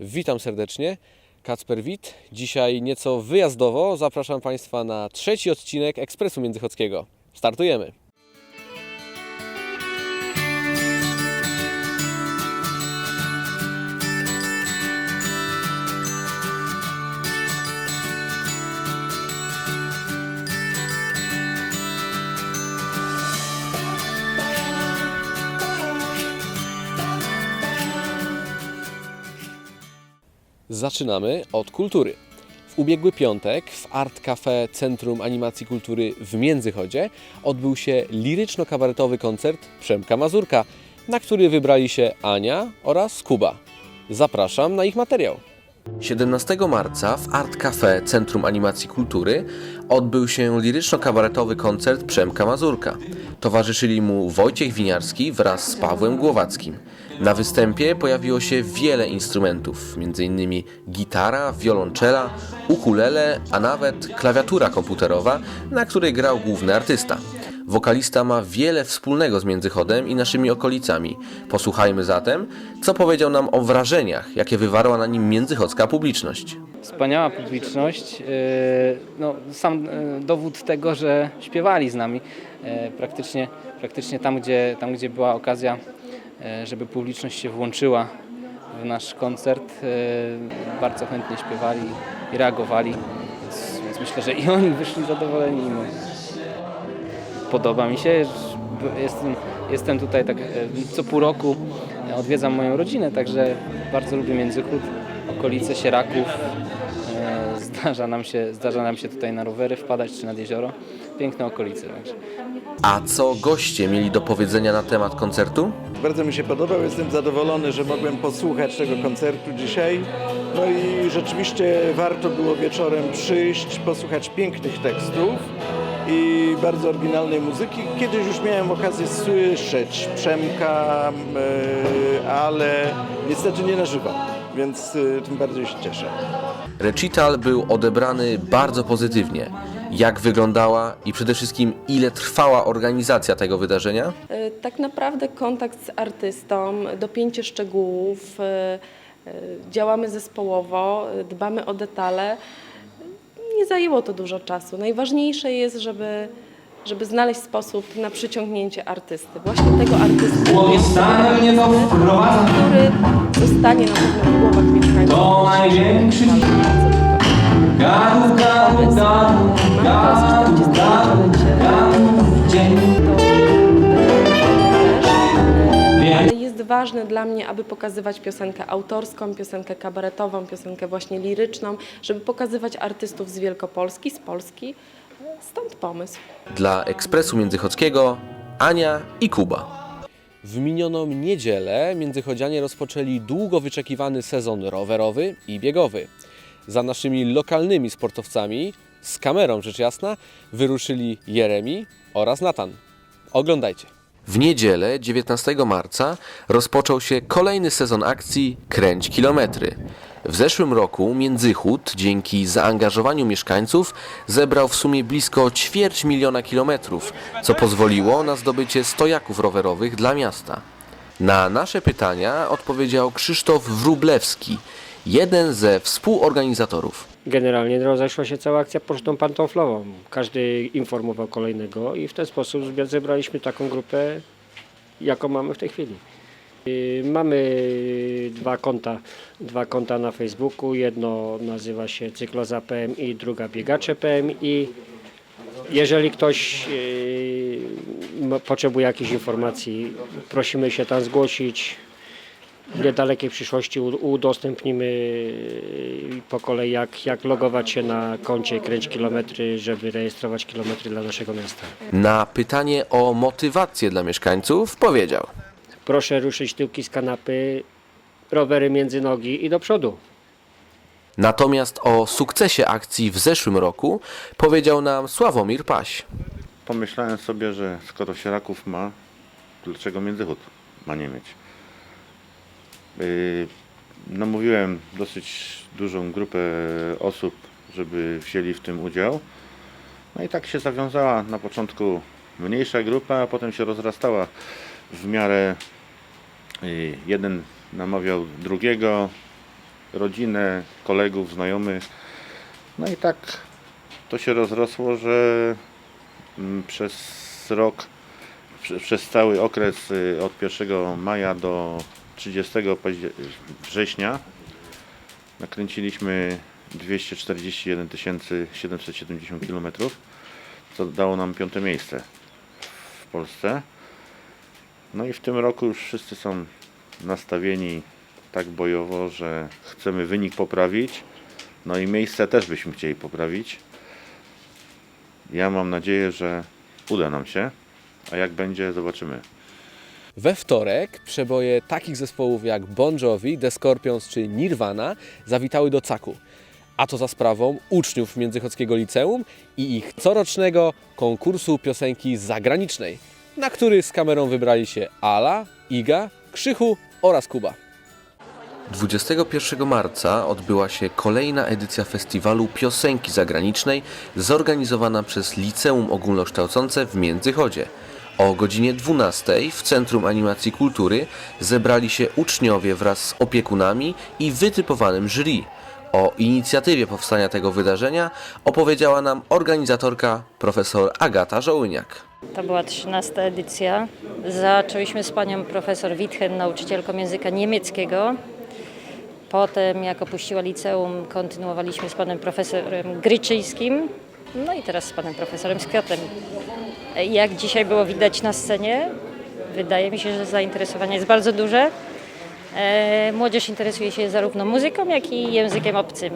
Witam serdecznie. Kacper Wit. Dzisiaj nieco wyjazdowo zapraszam Państwa na trzeci odcinek Ekspresu Międzychodzkiego. Startujemy. Zaczynamy od kultury. W ubiegły piątek w Art Cafe Centrum Animacji Kultury w Międzychodzie odbył się liryczno-kabaretowy koncert Przemka Mazurka, na który wybrali się Ania oraz Kuba. Zapraszam na ich materiał. 17 marca w Art Cafe Centrum Animacji Kultury odbył się liryczno-kabaretowy koncert Przemka Mazurka. Towarzyszyli mu Wojciech Winiarski wraz z Pawłem Głowackim. Na występie pojawiło się wiele instrumentów, m.in. gitara, wiolonczela, ukulele, a nawet klawiatura komputerowa, na której grał główny artysta. Wokalista ma wiele wspólnego z Międzychodem i naszymi okolicami. Posłuchajmy zatem, co powiedział nam o wrażeniach, jakie wywarła na nim międzychodzka publiczność. Wspaniała publiczność. yy, No, sam yy, dowód tego, że śpiewali z nami. Yy, Praktycznie, praktycznie tam, gdzie, tam, gdzie była okazja, żeby publiczność się włączyła w nasz koncert, bardzo chętnie śpiewali i reagowali. Więc myślę, że i oni wyszli zadowoleni. Podoba mi się. Jestem, jestem tutaj tak e, co pół roku, odwiedzam moją rodzinę, także bardzo lubię Międzychód, okolice Sieraków. E, Zdarza nam, się, zdarza nam się tutaj na rowery wpadać czy nad jezioro. Piękne okolice. Także. A co goście mieli do powiedzenia na temat koncertu? Bardzo mi się podobał, jestem zadowolony, że mogłem posłuchać tego koncertu dzisiaj. No i rzeczywiście warto było wieczorem przyjść, posłuchać pięknych tekstów i bardzo oryginalnej muzyki. Kiedyś już miałem okazję słyszeć Przemka, e, ale niestety nie na żywo, więc e, tym bardziej się cieszę. Recital był odebrany bardzo pozytywnie. Jak wyglądała i przede wszystkim ile trwała organizacja tego wydarzenia? E, Tak naprawdę kontakt z artystą, dopięcie szczegółów, działamy zespołowo, dbamy o detale. Nie zajęło to dużo czasu. Najważniejsze jest, żeby, żeby znaleźć sposób na przyciągnięcie artysty. Właśnie tego artysty, mnie to wprowadza który zostanie na pewno w głowach mieszkańców. To największy Bardzo długo. Gadu, gadu, gadu, gadu, gadu, gadu, dzień Ale jest ważne dla mnie, aby pokazywać piosenkę autorską, piosenkę kabaretową, piosenkę właśnie liryczną, żeby pokazywać artystów z Wielkopolski, z Polski. Stąd pomysł. Dla Ekspresu Międzychodzkiego Ania i Kuba. W minioną niedzielę międzychodzianie rozpoczęli długo wyczekiwany sezon rowerowy i biegowy. Za naszymi lokalnymi sportowcami, z kamerą rzecz jasna, wyruszyli Jeremi oraz Natan. Oglądajcie. W niedzielę 19 marca rozpoczął się kolejny sezon akcji Kręć Kilometry. W zeszłym roku Międzychód dzięki zaangażowaniu mieszkańców zebrał w sumie blisko ćwierć miliona kilometrów, co pozwoliło na zdobycie stojaków rowerowych dla miasta. Na nasze pytania odpowiedział Krzysztof Wróblewski, jeden ze współorganizatorów. Generalnie rozeszła się cała akcja pocztą pantoflową. Każdy informował kolejnego i w ten sposób zebraliśmy taką grupę, jaką mamy w tej chwili. Mamy dwa konta, dwa konta na Facebooku. Jedno nazywa się Cykloza PMI, druga Biegacze PMI. Jeżeli ktoś y, ma- potrzebuje jakichś informacji, prosimy się tam zgłosić. W niedalekiej przyszłości udostępnimy yy, po kolei, jak, jak logować się na koncie Kręć Kilometry, żeby rejestrować kilometry dla naszego miasta. Na pytanie o motywację dla mieszkańców powiedział: Proszę ruszyć tyłki z kanapy, rowery między nogi i do przodu. Natomiast o sukcesie akcji w zeszłym roku powiedział nam Sławomir Paś. Pomyślałem sobie, że skoro Sieraków ma, to dlaczego Międzychód ma nie mieć? Yy, Namówiłem dosyć dużą grupę osób, żeby wzięli w tym udział. No i tak się zawiązała na początku mniejsza grupa, a potem się rozrastała w miarę jeden namawiał drugiego, rodzinę, kolegów, znajomych. No i tak to się rozrosło, że mm, przez rok, prze- przez cały okres y, od 1 maja do 30 paździer- września nakręciliśmy 241 770 km, co dało nam piąte miejsce w Polsce. No i w tym roku już wszyscy są nastawieni tak bojowo, że chcemy wynik poprawić. No i miejsce też byśmy chcieli poprawić. Ja mam nadzieję, że uda nam się, a jak będzie, zobaczymy. We wtorek przeboje takich zespołów jak Bon Jovi, The Scorpions czy Nirvana zawitały do Caku. A to za sprawą uczniów Międzychodzkiego Liceum i ich corocznego konkursu piosenki zagranicznej, na który z kamerą wybrali się Ala, Iga, Krzychu oraz Kuba. 21 marca odbyła się kolejna edycja festiwalu piosenki zagranicznej zorganizowana przez Liceum Ogólnokształcące w Międzychodzie. O godzinie 12 w Centrum Animacji Kultury zebrali się uczniowie wraz z opiekunami i wytypowanym jury. O inicjatywie powstania tego wydarzenia opowiedziała nam organizatorka profesor Agata Żołyniak. To była 13 edycja. Zaczęliśmy z panią profesor Witchen, nauczycielką języka niemieckiego. Potem, jak opuściła liceum, kontynuowaliśmy z panem profesorem Gryczyńskim. No i teraz z panem profesorem Skiotem. Jak dzisiaj było widać na scenie, wydaje mi się, że zainteresowanie jest bardzo duże. E, Młodzież interesuje się zarówno muzyką, jak i językiem obcym.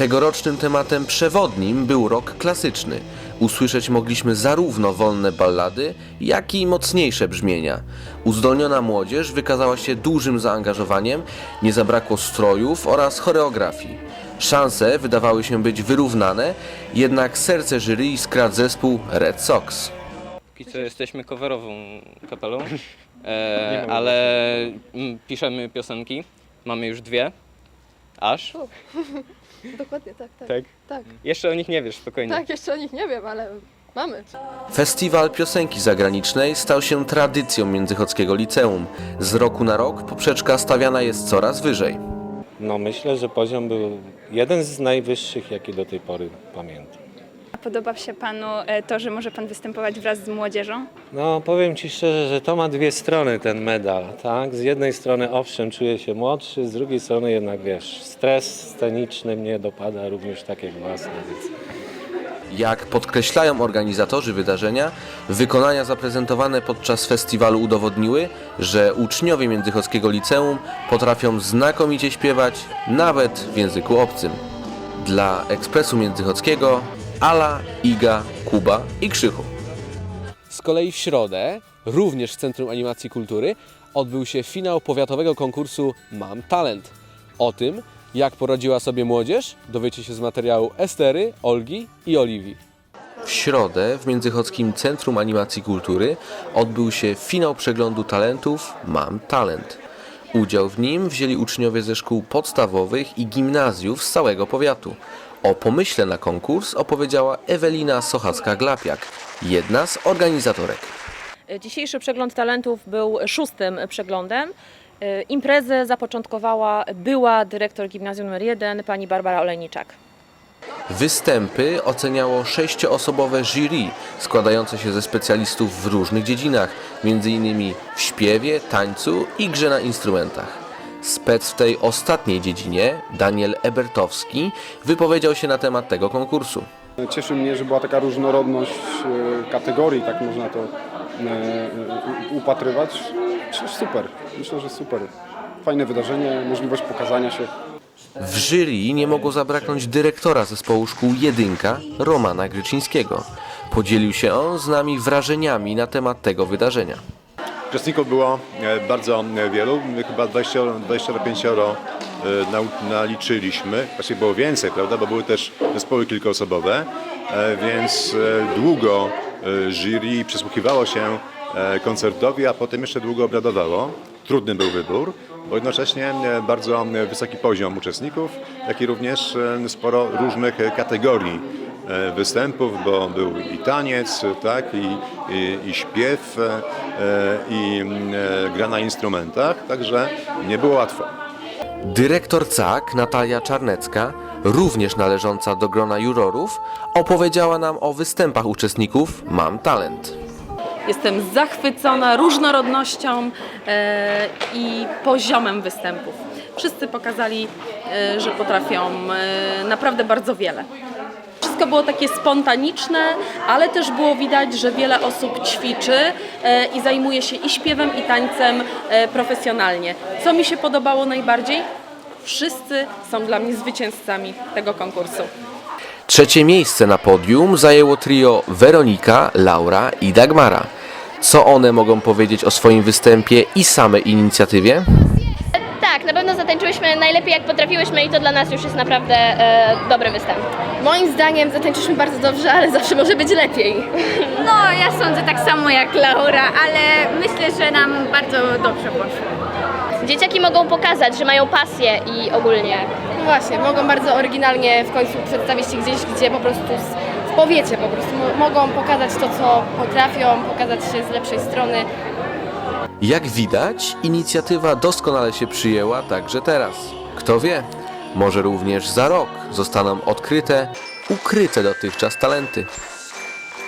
Tegorocznym tematem przewodnim był rok klasyczny. Usłyszeć mogliśmy zarówno wolne ballady, jak i mocniejsze brzmienia. Uzdolniona młodzież wykazała się dużym zaangażowaniem, nie zabrakło strojów oraz choreografii. Szanse wydawały się być wyrównane, jednak serce jury skradł zespół Red Sox. Póki co jesteśmy coverową kapelą, e, ale mm, piszemy piosenki. Mamy już dwie. Aż. Dokładnie, tak, tak. Tak? Tak. Jeszcze o nich nie wiesz, spokojnie. Tak, jeszcze o nich nie wiem, ale mamy. Festiwal piosenki zagranicznej stał się tradycją Międzychodzkiego Liceum. Z roku na rok poprzeczka stawiana jest coraz wyżej. No myślę, że poziom był jeden z najwyższych, jaki do tej pory pamiętam. Podoba się Panu e, to, że może Pan występować wraz z młodzieżą? No powiem Ci szczerze, że to ma dwie strony ten medal, tak? Z jednej strony owszem czuję się młodszy, z drugiej strony jednak wiesz, stres sceniczny mnie dopada również tak jak Was, więc Jak podkreślają organizatorzy wydarzenia, wykonania zaprezentowane podczas festiwalu udowodniły, że uczniowie Międzychodzkiego Liceum potrafią znakomicie śpiewać nawet w języku obcym. Dla Ekspresu Międzychodzkiego Ala, Iga, Kuba i Krzychu. Z kolei w środę, również w Centrum Animacji Kultury, odbył się finał powiatowego konkursu Mam Talent. O tym, jak poradziła sobie młodzież, dowiecie się z materiału Estery, Olgi i Oliwii. W środę w Międzychodzkim Centrum Animacji Kultury odbył się finał przeglądu talentów Mam Talent. Udział w nim wzięli uczniowie ze szkół podstawowych i gimnazjów z całego powiatu. O pomyśle na konkurs opowiedziała Ewelina Sochacka-Glapiak, jedna z organizatorek. Dzisiejszy przegląd talentów był szóstym przeglądem. E, Imprezę zapoczątkowała była dyrektor gimnazjum nr 1 pani Barbara Olejniczak. Występy oceniało sześcioosobowe jury składające się ze specjalistów w różnych dziedzinach, m.in. w śpiewie, tańcu i grze na instrumentach. Spec w tej ostatniej dziedzinie, Daniel Ebertowski, wypowiedział się na temat tego konkursu. Cieszy mnie, że była taka różnorodność e, kategorii, tak można to e, upatrywać. Super. Myślę, że super. Fajne wydarzenie, możliwość pokazania się. W jury nie mogło zabraknąć dyrektora zespołu szkół Jedynka, Romana Gryczyńskiego. Podzielił się on z nami wrażeniami na temat tego wydarzenia. Uczestników było e, bardzo e, wielu, chyba 20, 25 e, naliczyliśmy, właściwie było więcej, prawda, bo były też zespoły kilkoosobowe, e, więc długo jury przysłuchiwało się koncertowi, a potem jeszcze długo obradowało. Trudny był wybór, bo jednocześnie bardzo wysoki poziom uczestników, jak i również sporo różnych kategorii występów, bo był i taniec, tak, i, i, i śpiew, e, e, i e, gra na instrumentach, także nie było łatwo. Dyrektor CAK Natalia Czarnecka, również należąca do grona jurorów, opowiedziała nam o występach uczestników Mam Talent. Jestem zachwycona różnorodnością e, i poziomem występów. Wszyscy pokazali, e, że potrafią e, naprawdę bardzo wiele. Wszystko było takie spontaniczne, ale też było widać, że wiele osób ćwiczy e, i zajmuje się i śpiewem, i tańcem e, profesjonalnie. Co mi się podobało najbardziej? Wszyscy są dla mnie zwycięzcami tego konkursu. Trzecie miejsce na podium zajęło trio Weronika, Laura i Dagmara. Co one mogą powiedzieć o swoim występie i samej inicjatywie? Tak, na pewno zatańczyłyśmy najlepiej jak potrafiłyśmy i to dla nas już jest naprawdę e, dobry występ. Moim zdaniem zatańczyliśmy bardzo dobrze, ale zawsze może być lepiej. No, ja sądzę tak samo jak Laura, ale myślę, że nam bardzo dobrze poszło. Dzieciaki mogą pokazać, że mają pasję i ogólnie. No właśnie, mogą bardzo oryginalnie w końcu przedstawić się gdzieś, gdzie po prostu z- w powiecie po prostu mo- mogą pokazać to, co potrafią, pokazać się z lepszej strony. Jak widać, inicjatywa doskonale się przyjęła także teraz. Kto wie, może również za rok zostaną odkryte ukryte dotychczas talenty.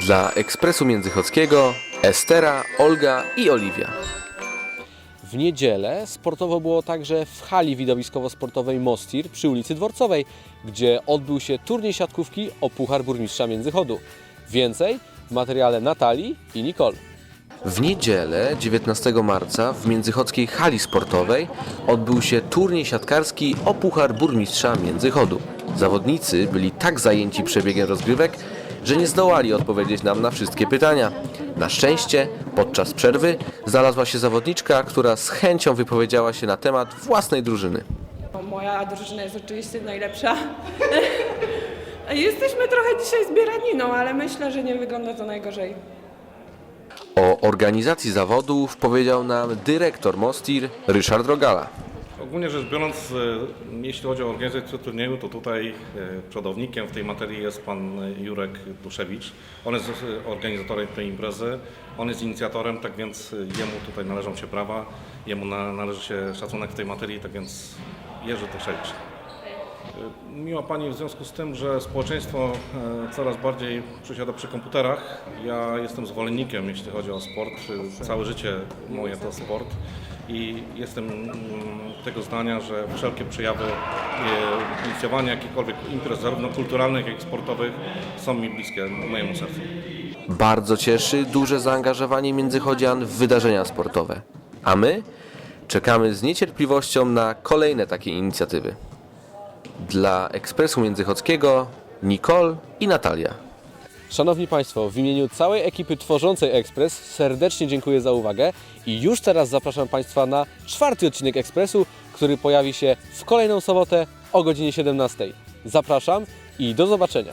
Dla Ekspresu Międzychodzkiego Estera, Olga i Oliwia. W niedzielę sportowo było także w hali widowiskowo-sportowej Mostir przy ulicy Dworcowej, gdzie odbył się turniej siatkówki o Puchar Burmistrza Międzychodu. Więcej w materiale Natalii i Nicole. W niedzielę 19 marca w Międzychodzkiej hali sportowej odbył się turniej siatkarski o Puchar Burmistrza Międzychodu. Zawodnicy byli tak zajęci przebiegiem rozgrywek, że nie zdołali odpowiedzieć nam na wszystkie pytania. Na szczęście podczas przerwy znalazła się zawodniczka, która z chęcią wypowiedziała się na temat własnej drużyny. Moja drużyna jest oczywiście najlepsza. Jesteśmy trochę dzisiaj zbieraniną, ale myślę, że nie wygląda to najgorzej. O organizacji zawodów powiedział nam dyrektor Mostir Ryszard Rogala. Ogólnie rzecz biorąc, e, jeśli chodzi o organizację turnieju, to tutaj e, przodownikiem w tej materii jest pan Jurek Duszewicz. On jest e, organizatorem tej imprezy, on jest inicjatorem, tak więc jemu tutaj należą się prawa, jemu na, należy się szacunek w tej materii, tak więc Jerzy Duszewicz. E, Miła Pani, w związku z tym, że społeczeństwo e, coraz bardziej przysiada przy komputerach, ja jestem zwolennikiem, jeśli chodzi o sport. Całe życie moje to sport i jestem mm, tego zdania, że wszelkie przejawy e, inicjowania jakichkolwiek imprez, zarówno kulturalnych, jak i sportowych, są mi bliskie mojemu sercu. Bardzo cieszy duże zaangażowanie międzychodzian w wydarzenia sportowe. A my czekamy z niecierpliwością na kolejne takie inicjatywy. Dla Ekspresu Międzychodzkiego Nicole i Natalia. Szanowni Państwo, w imieniu całej ekipy tworzącej Ekspres serdecznie dziękuję za uwagę i już teraz zapraszam Państwa na czwarty odcinek Ekspresu, który pojawi się w kolejną sobotę o godzinie 17. Zapraszam i do zobaczenia.